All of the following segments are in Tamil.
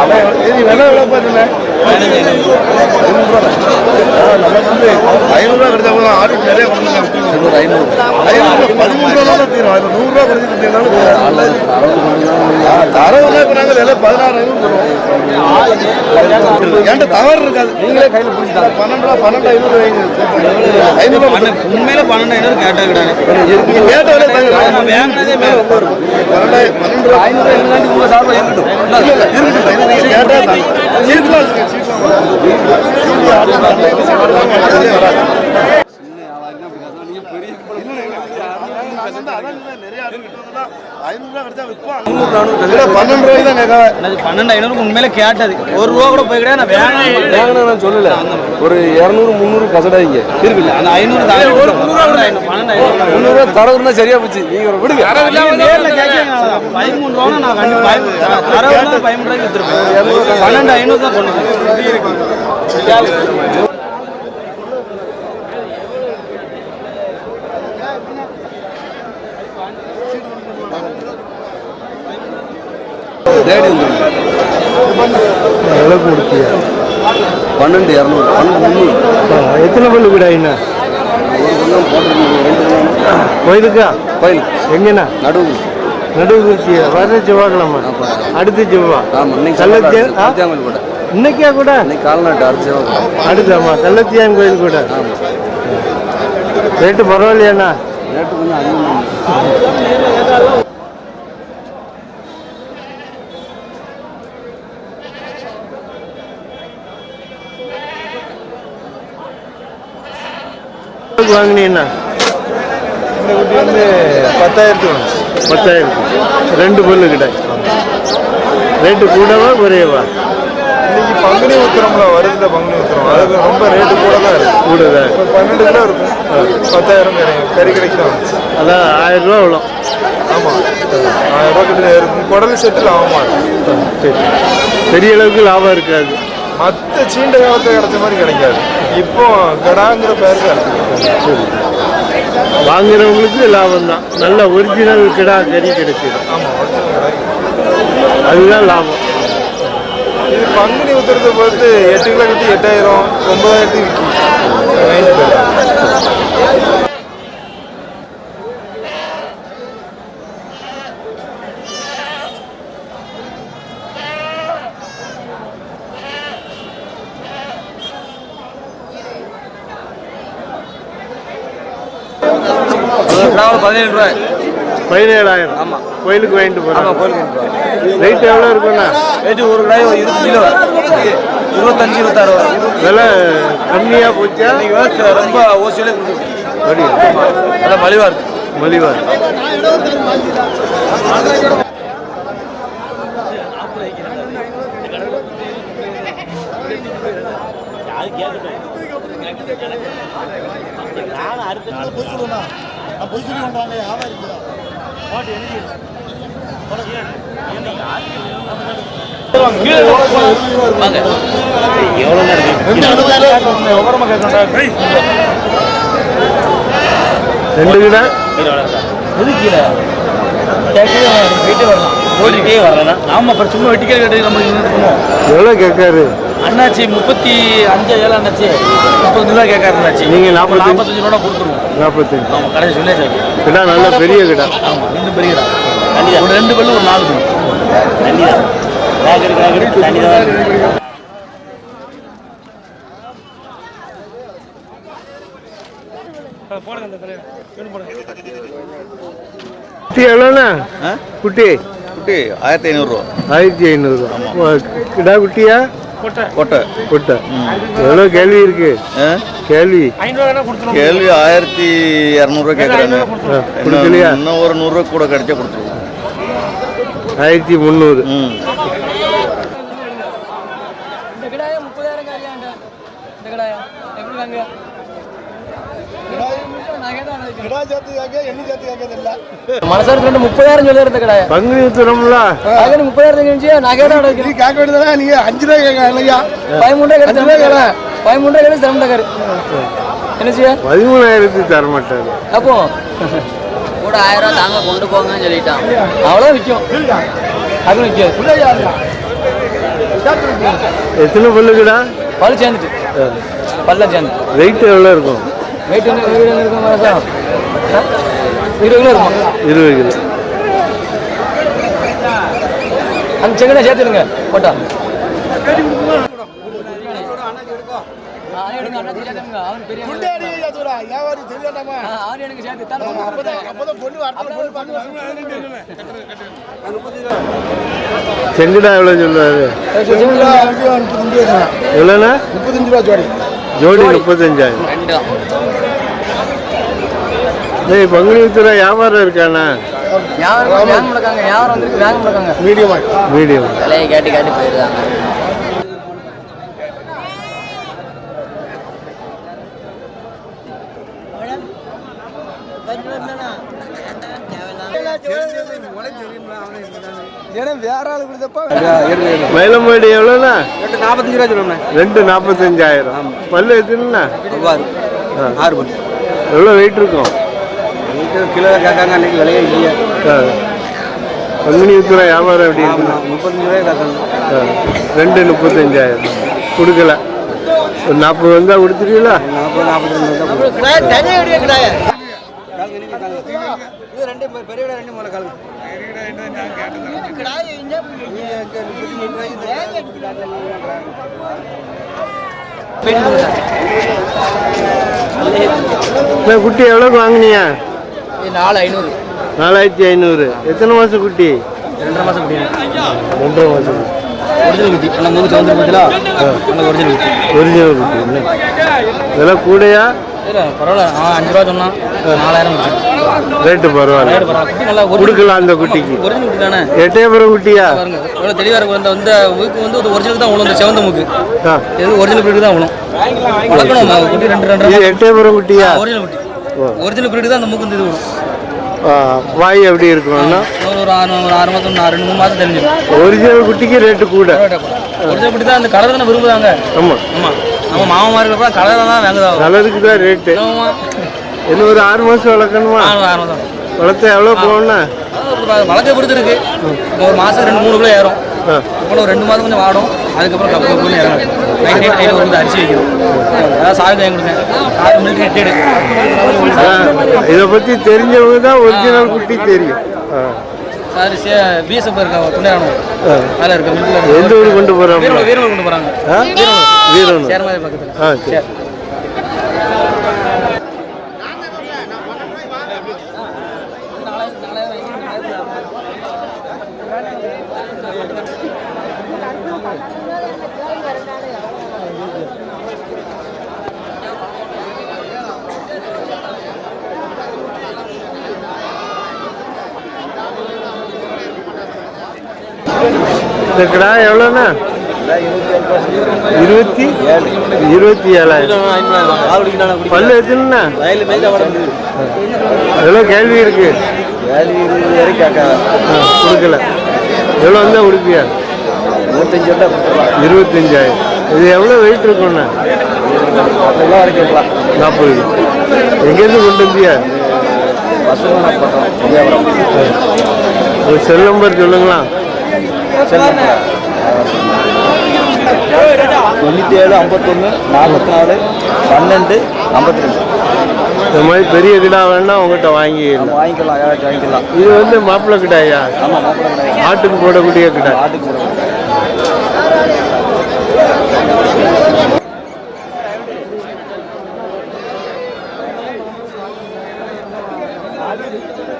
அவன் சரி விலை எவ்வளோ பாருங்க நமக்கு வந்து ஐநூறுரூவா கிடைச்சா கூட ஆடிட் நிறைய கொடுங்க ஐநூறு ஐநூறு பதிமூணு ரூபா தான் தீரும். அது நூறுரூவா குறைச்சி தந்தீங்கன்னாலும் தரவுனா இப்போ நாங்கள் விலை பதினாறு என்கிட்ட தவறு இருக்காது. நீங்களே கையில் பிடிச்சி பன்னெண்டு பன்னெண்டு ஐநூறு ஐநூறு உண்மையில பன்னெண்டு ஐநூறு கேட்ட கிடாங்க நீங்க கேட்ட விலை தாங்க வேண்டதே மேல பன்னெண்டாயிரம் பன்னெண்டு ரூபா ஐநூறு ஐநூறு உங்க சார்பில் இருக்கட்டும் இருக்கட்டும் கேட்டா சீட்லாம் இருக்கு சீட்லாம் வராது பன்னெண்டு ரூபாய்க்கு தான் கேட்காத பன்னெண்டு ஐநூறு உண்மையில கேட்டது ஒரு ரூபா கூட போய் கிடையாது நான் வேணாம் வாங்கினா நான் சொல்லல ஒரு இரநூறு முந்நூறு கசடாங்க இருக்குல்ல அந்த ஐநூறு ஒரு முந்நூறுவா தரவுன்னா சரியா போச்சு நீங்க விடுங்க நேர்ல கேட்கறீங்க பதிமூணு ரூபா நான் கண்டிப்பா தரவு பதிமூணு ரூபாய்க்கு வித்துருப்பேன் பன்னெண்டு ஐநூறு தான் சொன்னது தேடி வந்துருங்க எவ்வளோ பன்னெண்டு இரநூறு. பன்னெண்டு முந்நூறு. எத்தனை பல்லு கூட என்ன? கோயிலுக்கா? கோயில். எங்கண்ணா? நடுவு. நடுவு குறிச்சியா வர செவ்வாய்க்கிழமை அடுத்த செவ்வா ஆமாம் கூட. இன்னைக்கா கூட? இன்னைக்கு கால்நாட்டு அரிசி கூட. அடுத்தாமா கள்ளத்தியான் கோயில் கூட. ரேட்டு பரவாயில்லையாண்ணா? ரேட்டு கொஞ்சம் அதிகமாக வாங்கினீங்கண்ணா இந்த குட்டி வந்து பத்தாயிரத்து பத்தாயிரம் ரெண்டு பல்லு கிட்ட. ரேட்டு கூடவா குறையவா? இன்னைக்கு பங்குனி உத்திரம்ல வருதுல பங்குனி உத்திரம். அதுக்கு ரொம்ப ரேட்டு கூட தான் இருக்கு. கூடதா இப்போ பன்னெண்டு கிலோ இருக்கும். பத்தாயிரம் கிடைக்கும். கறி கடைக்கு தான் அதான் ஆயிரம் ரூபா அவ்வளோ ஆமாம் ஆயிரம் ரூபா கிட்ட இருக்கும். குடல் செட்டில் ஆகுமா இருக்கும் சரி. பெரிய அளவுக்கு லாபம் இருக்காது. மற்ற சீண்ட காலத்தில் கிடைச்ச மாதிரி கிடைக்காது. இப்போ கடாங்கிற பேருக்கு சரி வாங்குறவங்களுக்கு லாபம் தான். நல்ல ஒரிஜினல் கிடா கறி கிடைக்குது. ஆமாம் அதுதான் லாபம். இது பங்குனி உத்திரத்தை பொறுத்து எட்டு கிலோ கட்டி எட்டாயிரம் ஒன்பதாயிரத்துக்கு விற்கி வாங்கிட்டு போயிடலாம் பதினேழு ரூபாய். பதினேழாயிரம். ஆமாம் கோயிலுக்கு வாங்கிட்டு போகிறோம் ஆமாம் கோயிலுக்கு ரேட் எவ்வளோ இருக்குண்ணா ரேட்டு ஒரு கிலோ இருபது கிலோ. இருபத்தஞ்சு இருபத்தாறு விலை கம்மியாக போச்சா? விலை ரொம்ப ஓசியிலே அப்படியா? நல்லா மலிவாக இருக்கு. மலிவா ரெண்டு கிடா வீட்டே வரலாம் ஓடிட்டே வரலாம் ஆமா அப்புறம் சும்மா வெட்டிக்கே கேட்டு நம்ம எவ்வளோ கேட்காரு அண்ணாச்சி முப்பத்தி அஞ்சு ஏழு அண்ணாச்சி முப்பத்தஞ்சு ரூபா கேட்காரு அண்ணாச்சி. நீங்க நாற்பத்தி- நாற்பத்தஞ்சு ரூபா கொடுத்துருவோம். நாற்பத்தஞ்சு ஆமா கடைசி சொல்லியாச்சு கிடா நல்ல பெரிய கிடா. ஆமா ரெண்டு பெரிய கடை. ஒரு ரெண்டு பல்லு ஒரு நாலு பல்லு. தண்ணி தான் தண்ணி தான் குட்டி எவ்வளோண்ணா? குட்டி? குட்டி ஆயிரத்தி ஐநூறுரூவா. ஆயிரத்தி ஐநூறுரூவா. கிடா குட்டியா? கொட்டை கொட்டை எவ்வளோ கேள்வி இருக்கு? ஆ? கேள்வி. கேள்வி ஆயிரத்தி இரநூறுவா கேட்குறாங்க இன்னும் ஒரு நூறுரூவா கூட கிடைச்சா கொடுத்துருவோம். ஆயிரத்தி முந்நூறு. ம் இந்த கிடாய முப்பதாயிரம் காரியாண்ட இந்த கிடாயா எப்படி வாங்க மனசார் ரெண்டு முப்பதாயிரம் சொல்லி இருந்த கிடாய பங்குனி உத்திரம்ல அது முப்பதாயிரம் கழிச்சு நகை தான் நீ கேட்க வேண்டியதானே நீங்க அஞ்சு ரூபாய் கேட்க இல்லையா? பதிமூன்றா கிடைச்சு பதிமூன்றா கிடைச்சு தரம் டக்கர் என்ன செய்ய? பதிமூணாயிரத்தி தர மாட்டாரு. அப்போ? கூட ஆயிரம் ரூபா தாங்க கொண்டு போங்கன்னு சொல்லிட்டான். அவ்வளோ விற்கும். அது விற்காது எத்தனை பல்லுக்குடா? பல்லு சேர்ந்துட்டு. பல்ல சேர்ந்து. வெயிட் எவ்வளோ இருக்கும்? வெயிட் எங்க இருக்கும் மனசா இருபது கிலோ இருக்கும்? இருபது கிலோ. அந்த செங்கடை சேர்த்துடுங்க போட்டா. செங்குடா எவ்வளோ எவ்வளோண்ணா முப்பத்தஞ்சு ரூபா ஜோடி. ஜோடி முப்பத்தஞ்சாயிரம். ரெண்டு தான் டேய் பங்குனி உத்திரம் வியாபாரம் இருக்காண்ணா யாரும் வேங்க முடக்காங்க யாரும் வந்து வேங்க முடக்காங்க. மீடியமா மீடியம் விலையை கேட்டு கேட்டு கொடுத்தப்ப மயிலம்பாடி எவ்வளோண்ணா? ரெண்டு நாற்பத்தஞ்சு ரூபா ரெண்டு நாற்பத்தஞ்சாயிரம் பல்லு எத்தனைண்ணா? ஆறு பண்ணி எவ்வளோ வெயிட் இருக்கும்? கிலோ கேட்காங்க அன்னைக்கு விலையே இல்லையா. பங்குனி உத்திரம் வியாபாரம் எப்படி இருக்குண்ணா முப்பத்தஞ்சு ரூபாய் கேட்காங்க. ரெண்டு முப்பத்தஞ்சாயிரம். கொடுக்கல. ஒரு நாற்பது வந்தால் கொடுத்துருவீங்களா? நாற்பது நாற்பத்தி ரெண்டு இது ரெண்டு பெரிய விட ரெண்டு மூணு காலம் குட்டி எவ்வளோக்கு வாங்குனியா நாலு ஐநூறு. நாலாயிரத்தி ஐநூறு. எத்தனை மாதம் குட்டி? ரெண்டரை மாசம் முடியும் ரெண்டரை மாதம் ஒரிஜினல் குட்டி. எல்லாம் மூணு பார்த்தீங்களா எல்லாம் ஒரிஜினல் குட்டி. ஒரிஜினல் குட்டி இதெல்லாம் கூடையா? பரவாயில்ல. அஞ்சு ரூபா சொன்னான் நாலாயிரம் ரேட்டு பரவாயில்ல. குட்டி நல்லா கொடுக்கலாம் அந்த குட்டிக்கு. ஒரிஜினல் குட்டி தானே? எட்டயபுரம் குட்டியா? எவ்வளோ தெளிவாக இருக்கும். இந்த வந்து மூக்கு வந்து ஒரு ஒரிஜினல் தான் விழும் இந்த செவந்த மூக்கு. இது ஒரிஜினல் பிரீடு தான் விழும் வளர்க்கணும்? அந்த குட்டி ரெண்டு ரெண்டு எட்டயபுரம் குட்டியா? ஒரிஜினல் குட்டி. ஒரிஜினல் பிரீடு தான் அந்த மூக்கு வந்து இது வாய் எப்படி இருக்கும்னா? ஒரு ஆறு ஒரு ஆறு மாதம் ரெண்டு மூணு மாதம் தெரிஞ்சிடும். ஒரிஜினல் குட்டிக்கு ரேட்டு கூட. ஒரிஜினல் குட்டி தான் அந்த கலர் தானே விரும்புதாங்க ஆமாம் ஆமாம் நம்ம மாமா மாதிரி இருக்கப்ப கலர் தான் வாங்குதாங்க கலருக்கு தான் ரேட்டு இன்னும் ஒரு ஆறு மாதம் வளர்க்கணுமா? ஆறு மாதம் வளர்த்தா எவ்வளோ போகணும்னா வழக்கை பொறுத்து இருக்கு. ஒரு மாதம் ரெண்டு மூணு கிலோ ஏறும். அப்புறம் ஒரு ரெண்டு மாதம் கொஞ்சம் வாடும். அதுக்கப்புறம் கப்பு கப்புன்னு இறங்கும் நைட் நைட் நைட் வந்து அரிசி வைக்கணும். அதான் சாகு வாங்கி கொடுங்க ஆறு மில்லிட்டு எட்டு இதை பற்றி தெரிஞ்சவங்க தான் ஒரிஜினல் குட்டி தெரியும். சார் பிஎஸ்எஃப் இருக்க துணையானோம் ஆ. அதில் இருக்க எந்த ஊருக்கு கொண்டு போகிறோம் வீரர்கள் வீரர்கள் கொண்டு போகிறாங்க வீரனு சேர் மாதிரி பக்கத்தில். ஆ சரி. இந்த கிடா எவ்வளோண்ணா? இருபத்தி? இருபத்தி ஏழாயிரம். பல்லு எத்தனைண்ணா? எவ்வளோ கேள்வி இருக்கு? கொடுக்கல. எவ்வளோ வந்தால் கொடுப்பியா? இருபத்தஞ்சாயிரம். இது எவ்வளோ வெயிட் இருக்கும்ண்ணா? நாற்பது. எங்கேருந்து கொண்டு வந்தியா? செல் நம்பர் சொல்லுங்களா தொண்ணூற்றி ஏழு ஐம்பத்தொன்று நாற்பத்தி நாலு பன்னெண்டு ஐம்பத்தி ரெண்டு இந்த மாதிரி பெரிய கிடா வேணா உங்ககிட்ட வாங்கிடலாம் வாங்கிக்கலாம் வாங்கிக்கலாம். இது வந்து மாப்பிள்ளை கிடாயா மாப்பிள்ளை கிடையாது ஆட்டுக்கு போடக்கூடிய கிடா ஆட்டுக்கு என்ன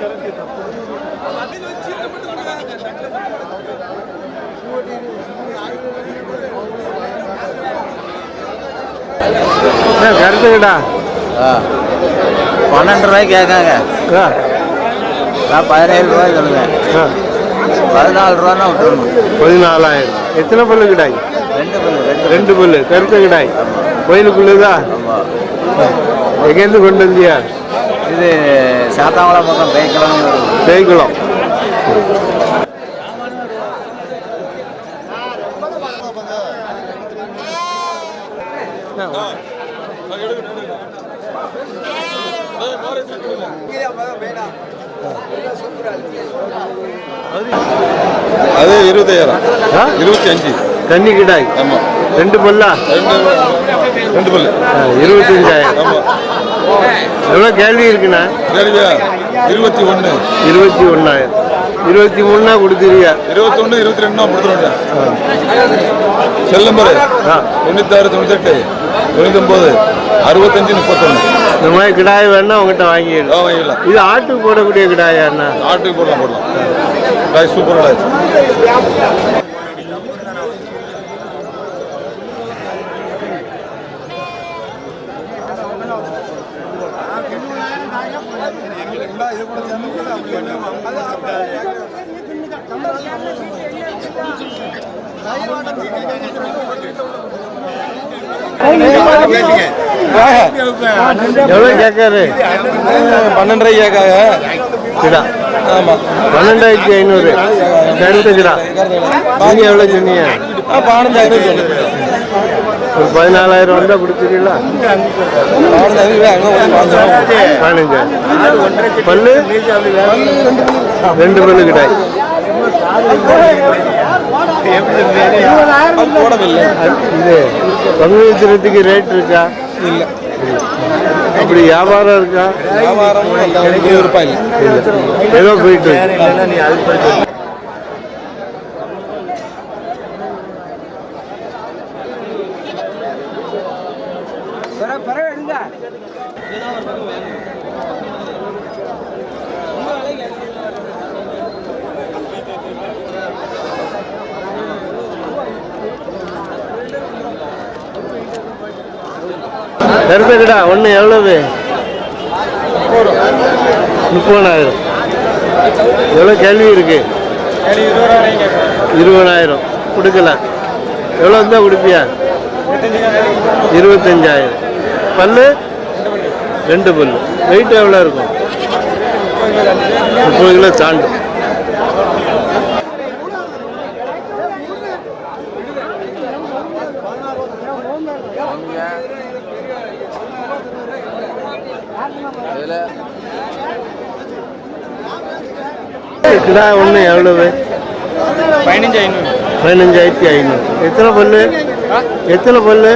கருத்து கிடா பன்னெண்டு ரூபாய்க்கு கேட்காங்க. நான் பதினேழு ரூபாய் சொல்லுவேன் பதினாலு ரூபான்னா விட்டுருணும் பதினாலாயிரம். எத்தனை பல்லு கிடாய்? ரெண்டு பல்லு ரெண்டு பல்லு. கருத்த கிடாய் கோயிலுக்குள்ளதா எங்கேருந்து கொண்டு வந்தியா? இது சாத்தாங்குளம் பக்கம் பேய்க்கிழமை வருது அது இருபத்தாயிரம் ஆ? இருபத்தி அஞ்சு கன்னி கிடாய். ஆமா. ரெண்டு பல்லா? ரெண்டு பல்லு. இருபத்தஞ்சாயிரம். ஆமா. எவ்வளோ கேள்வி இருக்குண்ணா? இருபத்தி ஒன்று இருபத்தி ஒன்றாயிரம் இருபத்தி மூணுனா கொடுத்துருவியா? இருபத்தொன்று இருபத்தி ரெண்டு கொடுத்துருவேன் செல் நம்பரு ஆ. தொண்ணூத்தாறு தொண்ணூத்தெட்டு. தொண்ணூத்தொம்பது அறுபத்தஞ்சு முப்பத்தொன்று இந்த மாதிரி கிடாய் வேணா உங்ககிட்ட வாங்கிடலாம் வாங்கிடலாம். இது ஆட்டுக்கு போடக்கூடிய கிடாயாண்ணா ஆட்டுக்கு போடலாம் போடலாம். டாய் சூப்பர் எவ்வளோ கேட்காரு? பன்னெண்டரை கேட்காங்க. கிடா ஆமாம் பன்னெண்டாயிரத்தி ஐநூறு. கருத்து கிடா நீங்க எவ்வளோ சொன்னீங்க? பதினஞ்சாயிரம் சொல்லு ஒரு பதினாலாயிரம் வந்தால் கொடுத்துருவீங்களா பதினஞ்சாயிரம் பல்லு? ரெண்டு பல்லு கிடாய் இது பங்குச்சரத்துக்கு ரேட் இருக்கா? இல்லை. அப்படி வியாபாரம் இருக்கா? வியாபாரம் இருபது ரூபாய் இல்லை. இல்ல. ஏதோ போயிட்டு இருக்கு. கருப்பைக்கடா ஒன்று எவ்வளவு? முப்பதாயிரம் எவ்வளோ கேள்வி இருக்கு? இருபதாயிரம் கொடுக்கல எவ்வளோ இருந்தால் கொடுப்பியா? இருபத்தஞ்சாயிரம். பல்லு? ரெண்டு பல்லு. வெயிட் எவ்வளோ இருக்கும்? முப்பது கிலோ தாண்டும். கிடா ஒன்று எவ்வளவு பதினஞ்சு ஐநூறு பதினஞ்சாயிரத்தி ஐநூறு. எத்தனை பல்லு? எத்தனை பல்லு?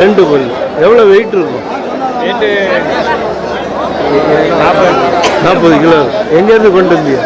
ரெண்டு பல்லு. எவ்வளோ வெயிட் இருக்கும்? நாற்பது கிலோ. எங்கேருந்து கொண்டு வந்தியா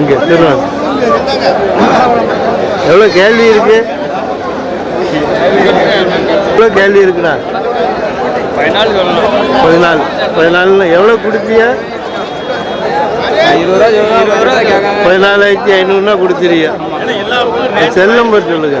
இங்கே திருநாள். எவ்வளோ கேள்வி இருக்கு? எவ்வளோ கேள்வி இருக்குண்ணா பதினாலு பதினாலு. எவ்வளோ கேட்காங்க பதினாலாயிரத்தி ஐநூறுனா கொடுத்துறியா செல் நம்பர் சொல்லுங்க.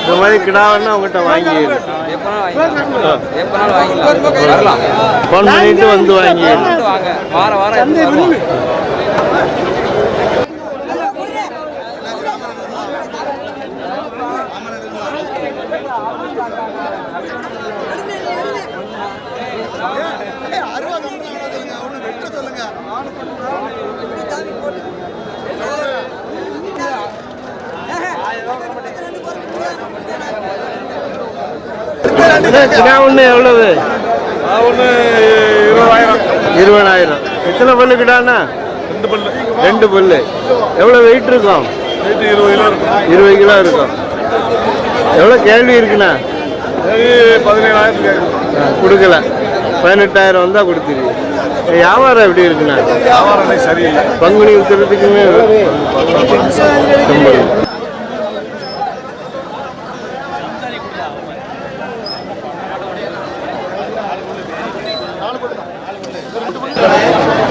இந்த மாதிரி கிடாவன்னா உங்கள்கிட்ட வாங்கிடு. எப்பனாலும் வாங்கிக்கலாம் வரலாம். ஃபோன் பண்ணிட்டு வந்து வாங்க. வார வாரம் கிடா ஒன்று எவ்வளவு? ஒன்று இருபதாயிரம். இருபதாயிரம். எத்தனை பல்லு கிடாண்ணா ரெண்டு பல்லு. ரெண்டு பல்லு. எவ்வளோ வெயிட் இருக்கும்? ரேட்டு இருபது கிலோ இருக்கும். இருபது கிலோ இருக்கும். எவ்வளோ கேள்வி இருக்குண்ணா? ஆ, கொடுக்கல. பதினெட்டாயிரம் வந்தால் கொடுத்துருவீங்க வியாபாரம் எப்படி இருக்குண்ணா? வியாபாரம் சரியில்லை. பங்குனி உத்திரத்துக்குமே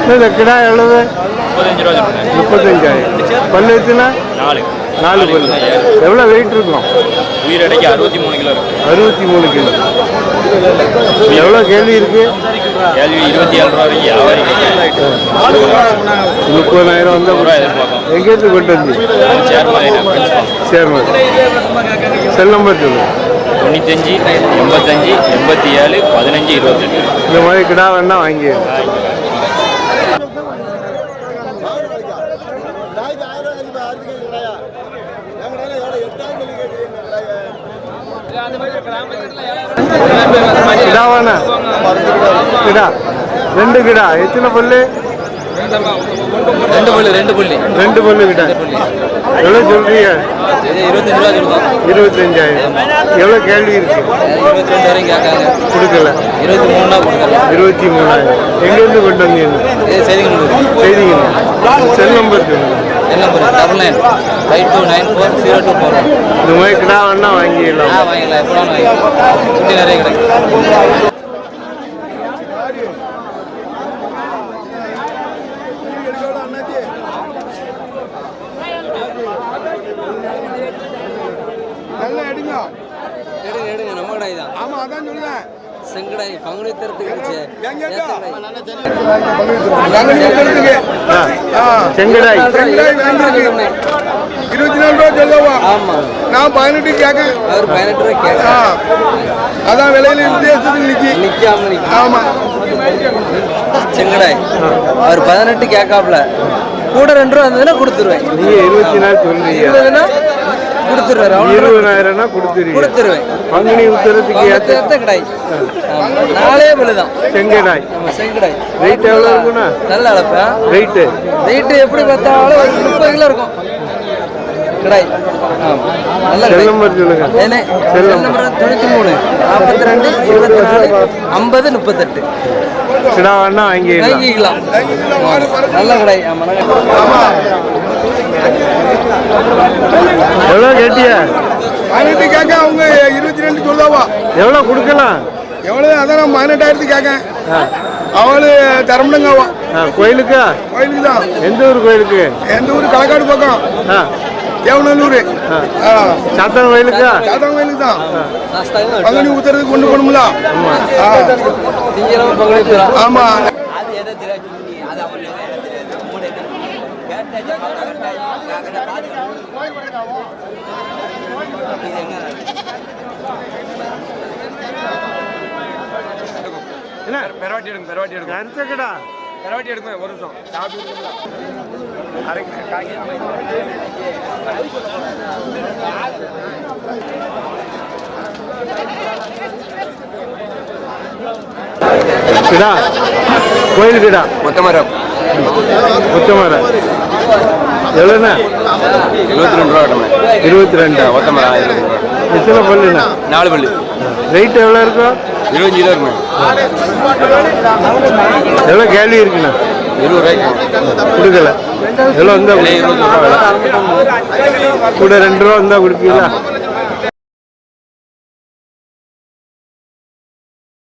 இந்த கிடா எவ்வளவு முப்பத்தஞ்சாயிரம் பல்லு எத்துனா நாலு நாலு பல்லு எவ்வளோ வெயிட் இருக்கும் உயிர் அடைக்க அறுபத்தி மூணு கிலோ அறுபத்தி மூணு கிலோ எவ்வளோ கேள்வி இருக்கு கேள்வி இருபத்தி ஏழு ரூபா வரைக்கும் வியாபாரி முப்பதாயிரம் வந்தால் ரூபா எதிர்பார்க்கும் எங்கேருந்து கொண்டு வந்து சேர்மன் செல் நம்பர் சொல்லு தொண்ணூத்தஞ்சு எண்பத்தஞ்சு எண்பத்தி ஏழு பதினஞ்சு இருபத்தெட்டு இந்த மாதிரி கிடா வேணா வாங்கி கிடா வேணா கிடா ரெண்டு கிடா. எத்தனை பல்லு ரெண்டு புள்ளி ரெண்டு புள்ளி. ரெண்டு பல்லு கிடா. எவ்வளோ சொல்றீங்க? இருபத்தஞ்சாயிரம். எவ்வளோ கேள்வி இருக்கு? கொடுக்கல. இருபத்தி கொடுக்கல. இருபத்தி மூணாயிரம். எங்கேருந்து கொண்டு வந்தீங்க? செய்திங்க செல் நம்பர் என் number double nine five two nine four zero two four இந்த மாதிரி கிடா வேணா ஆ வாங்கிடலாம் எப்போ வாங்கிக்கலாம் குட்டி நிறைய கிடைக்கும் எடுங்க. எடுங்க நம்ம கடை தான். ஆமா அதான் சொல்லுவேன் செங்கடை பங்குனி தரத்துக்கு செங்கடாய். இருபத்தி நாலு ரூபா சொல்லவா ஆமா. நான் பதினெட்டு கேட்க அவர் பதினெட்டு ரூபாய் கேட்க அதான் விலையில வித்தியாசத்துக்கு நிக்கி. நிக்காம நிக்க. ஆமா. செங்கடாய் அவர் பதினெட்டு கேட்காப்ல. கூட ரெண்டு ரூபா இருந்ததுன்னா கொடுத்துருவேன். நீங்க இருபத்தி நாலு சொல்றீங்க கொடுத்துருவாரு இருபதாயிரம்னா கொடுத்துருவீங்க கொடுத்துருவேன். பங்குனி உத்தரத்துக்கு ஏற்ற கடாய் ஆமா. நாலே பழுதான் செங்கடாய். செங்கடாய். ரேட் எவ்வளோ இருக்குண்ணா நல்ல அளப்பா ரேட்டு வெயிட் எப்படி பார்த்தாலும் ஒரு முப்பது கிலோ இருக்கும். கடாய் செல் நம்பர் சொல்லுங்க. ஏனே செல் நம்பர் தொண்ணூற்றி மூணு நாற்பத்தி ரெண்டு இருபத்தி நாலு ஐம்பது முப்பத்தெட்டு. கிடா வேணா வாங்கிடலாம் வாங்கிக்கலாம். நல்ல நல்ல எவ்வளோ கேட்டியா? பதினெட்டு கேட்க அவங்க இருபத்தி ரெண்டு சொல்லவா எவ்வளோ கொடுக்கலாம்? எவ்வளவு? அதான் பதினெட்டாயிரத்து கேட்க அவளு தரமுடுங்கவா? கோயிலுக்கா? கோயிலுக்கு தான். எந்த ஊர் கோயிலுக்கு? எந்த ஊர்? களக்காடு பக்கம். ஆ. தேவநல்லூர். சாத்தன் கோயிலுக்கா? சாத்தம் கோயிலுக்கு தான். பங்குனி ஊத்துறதுக்கு கொண்டு போகணும்ல? ஆமா. என்ன? பெரவாட்டி எடுங்க பெரவாட்டி எடுங்க. கருத்த கிடா பெரவாட்டி எடுங்க ஒரு நிமிஷம். கிடா கோயில் கிடா மொத்தமரம் முத்தமரம் எவ்வளோண்ணா இருபத்தி ரெண்டு ரூபா இருபத்தி ரெண்டு? மொத்தமரம் எத்தனை பல்லுண்ணா? நாலு பல்லு. ரேட் எவ்வளோ இருக்கும்? இருபத்தஞ்சு கிலோ இருக்குண்ணா எவ்வளோ கேள்வி இருக்குண்ணா? இருபது ரூபாய்க்கு. கொடுக்கல. எவ்வளோ வந்தா விலை இருபது ரூபா கூட ரெண்டு ரூபா வந்தா கொடுப்பீங்களா?